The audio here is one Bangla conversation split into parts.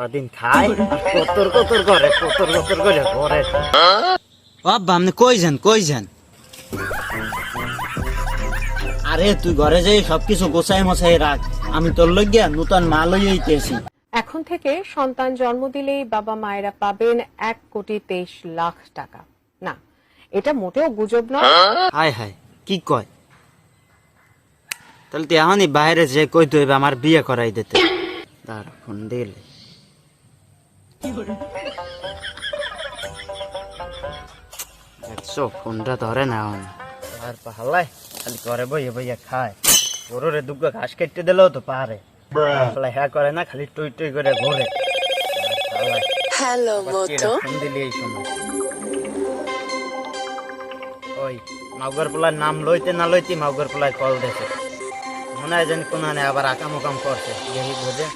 কতর কতর করে কতর কতর করে আপনি কই যান কই যান? আরে তুই ঘরে যাই সবকিছু গোছাই মছাই রাখ। আমি তোর লইয়া নতুন মাল লইতেছি এখন থেকে সন্তান জন্ম দিলেই বাবা মায়েরা পাবেন এক কোটি তেইশ লাখ টাকা। না এটা মোটেও গুজব নয়। হায় হায় কি কয়? তাহলে তুই এখনই বাইরে যে কই তুই আমার বিয়ে করাই দিতে? দাঁড়া ফোন দিলে। দেখছ ফোনটা ধরে না আর পাহালাই খালি করে বইয়ে বইয়ে খায় গরুরে দুগ্গা ঘাস কেটে দিলেও তো পারে হ্যাঁ করে না খালি টুই টুই করে ঘোরে হ্যালো ফোন দিলি এই সময় ওই মাউগর পোলার নাম লইতে না লইতে মাউগর পোলায় কল দেখে মনে হয় যেন কোন আবার আকাম উকাম করছে দেখি বোঝে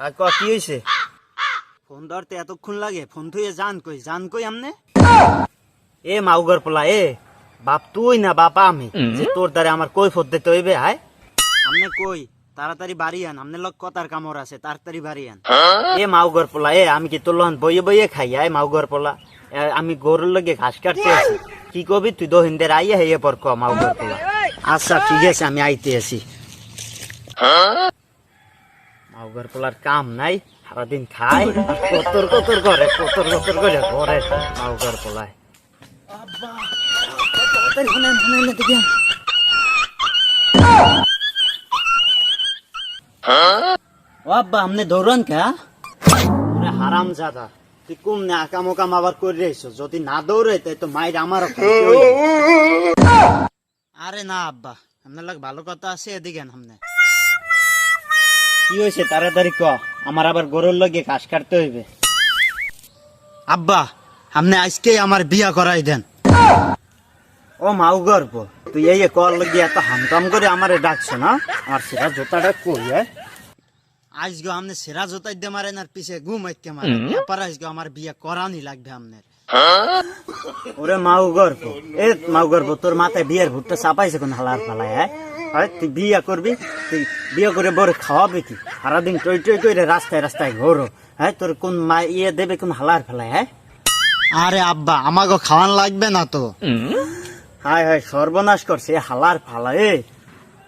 আর ক কি হয়েছে ফোন ধরতে এতক্ষণ লাগে? ফোন থুয়ে জান কই জান কই আমনে? এ মাউগর পোলা এ বাপ তুই না বাপ আমি? যে তোর দ্বারা আমার কই ফোর দিতে হইবে হায়। আমনে কই? তাড়াতাড়ি বাড়ি আন আমনে লোক কথার কামড় আছে তাড়াতাড়ি বাড়ি আন। এ মাউগর পোলা এ আমি কি তোর লহন বইয়ে বইয়ে খাই আয় মাউগর পোলা? আমি গরুর লগে ঘাস কাটতে আছি। কি কবি তুই দহিনদের আইয়া হেয়ে পর ক মাউগর পোলা? আচ্ছা ঠিক আছে আমি আইতে আছি। মাউগর পোলার কাম নাই সারাদিন খায় কতর কতর করে কতর কতর করে ঘরে মাউগর পোলায়। তাড়াতাড়ি শুনেন শুনেন দেখি ও আব্বা আমনে দৌড়ন কা হারাম জাদা তুই কুম না আকাম ওকাম আবার করে রেছো যদি না দৌড়ে তাই তো মায়ের আমারও আরে না আব্বা আপনার লাগ ভালো কথা আছে এদিকে সামনে কি হয়েছে তাড়াতাড়ি ক। আমার আবার গরুর লগে ঘাস কাটতে হইবে। আব্বা আপনি আজকে আমার বিয়া করাই দেন। ও মাউগর পো তুই এই কল লগে এত হামকাম করে আমারে ডাকছো না? আমার সেটা জোতাটা কই আজকে আপনি সেরা জোতাই দিয়ে মারেন আর পিছে ঘুম আইতে মারেন। আজকে আমার বিয়া করানি লাগবে আপনার। ওরে মাউগর পো এ মাউ পো তোর মাথায় বিয়ের ভুট্টা চাপাইছে কোন হালার ফালায় হ্যাঁ? হয় তুই বিয়া করবি তুই বিয়ে করে বড় খাওয়াবে কি? সারাদিন টই টই করে রাস্তায় রাস্তায় ঘোরো হ্যাঁ? তোর কোন মা ইয়ে দেবে কোন হালার ফেলায় হ্যাঁ? আরে আব্বা আমাকে খাওয়ান লাগবে না তো। হায় হায় সর্বনাশ করছে হালার ফালা এ।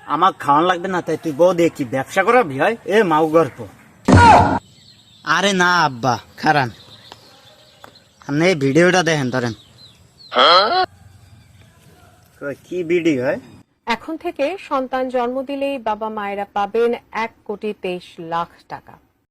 আমার খাওয়ান লাগবে না তাই তুই বউ দিয়ে কি ব্যবসা করাবি হয়? এ মাউ গল্প আরে না আব্বা খারান। আপনি এই ভিডিওটা দেখেন ধরেন কি ভিডিও হয় এখন থেকে সন্তান জন্ম দিলেই বাবা মায়েরা পাবেন এক কোটি তেইশ লাখ টাকা।